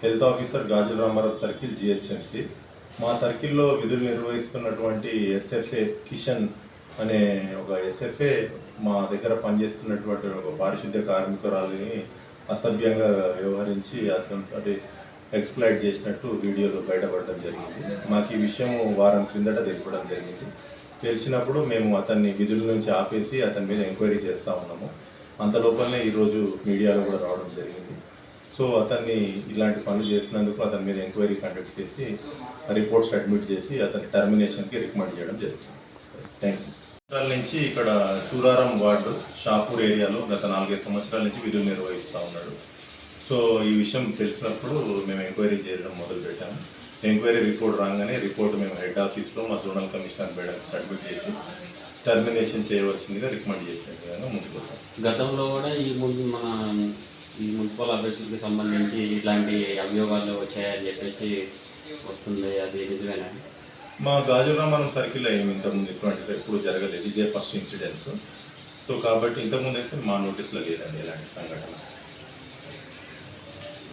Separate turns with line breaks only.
Health officer Gajula Ramarao circle GHMC. మా సర్కిల్లో విధులు నిర్వహిస్తున్నటువంటి ఎస్ఎఫ్ఏ కిషన్ అనే ఒక ఎస్ఎఫ్ఏ మా దగ్గర పనిచేస్తున్నటువంటి ఒక పారిశుద్ధ్య కార్మికురాలిని అసభ్యంగా వ్యవహరించి అతని ఎక్స్ప్లైట్ చేసినట్టు వీడియోలో బయటపడడం జరిగింది. మాకు ఈ విషయం వారం క్రిందట తెలిపడం జరిగింది. తెలిసినప్పుడు మేము అతన్ని విధుల నుంచి ఆపేసి అతని మీద ఎంక్వైరీ చేస్తూ ఉన్నాము. అంత లోపలనే ఈరోజు మీడియాలో కూడా రావడం జరిగింది. సో అతన్ని ఇలాంటి పనులు చేసినందుకు అతని మీద ఎంక్వైరీ కండక్ట్ చేసి రిపోర్ట్స్ అడ్మిట్ చేసి అతని టర్మినేషన్కి రికమెండ్ చేయడం జరుగుతుంది థ్యాంక్ యూ సంవత్సరాల నుంచి ఇక్కడ సూరారం వార్డు షాపూర్ ఏరియాలో గత నాలుగైదు సంవత్సరాల నుంచి విధులు నిర్వహిస్తూ ఉన్నాడు. సో ఈ విషయం తెలిసినప్పుడు మేము ఎంక్వైరీ చేయడం మొదలుపెట్టాము ఎంక్వైరీ రిపోర్ట్ రాగానే రిపోర్ట్ మేము హెడ్ ఆఫీస్లో మా జోనల్ కమిషనర్ మేడం సబ్మిట్ చేసి టర్మినేషన్ చేయవలసిందిగా రికమెండ్ చేసిన విధంగా ముందుకు
గతంలో కూడా ఈ ముందు మన ఈ మున్సిపల్ అభ్యర్థులకి సంబంధించి ఇట్లాంటి అభియోగాలు వచ్చాయని చెప్పేసి వస్తుంది అది నిజమేనా?
మా గాజురామరం సర్కిల్లో ఏమి ఇంతకుముందు ఇటువంటి ఎప్పుడు జరగలేదు. ఇదే ఫస్ట్ ఇన్సిడెంట్స్. సో కాబట్టి ఇంతకుముందు అయితే మా నోటీస్లో లేదండి ఇలాంటి సంఘటన.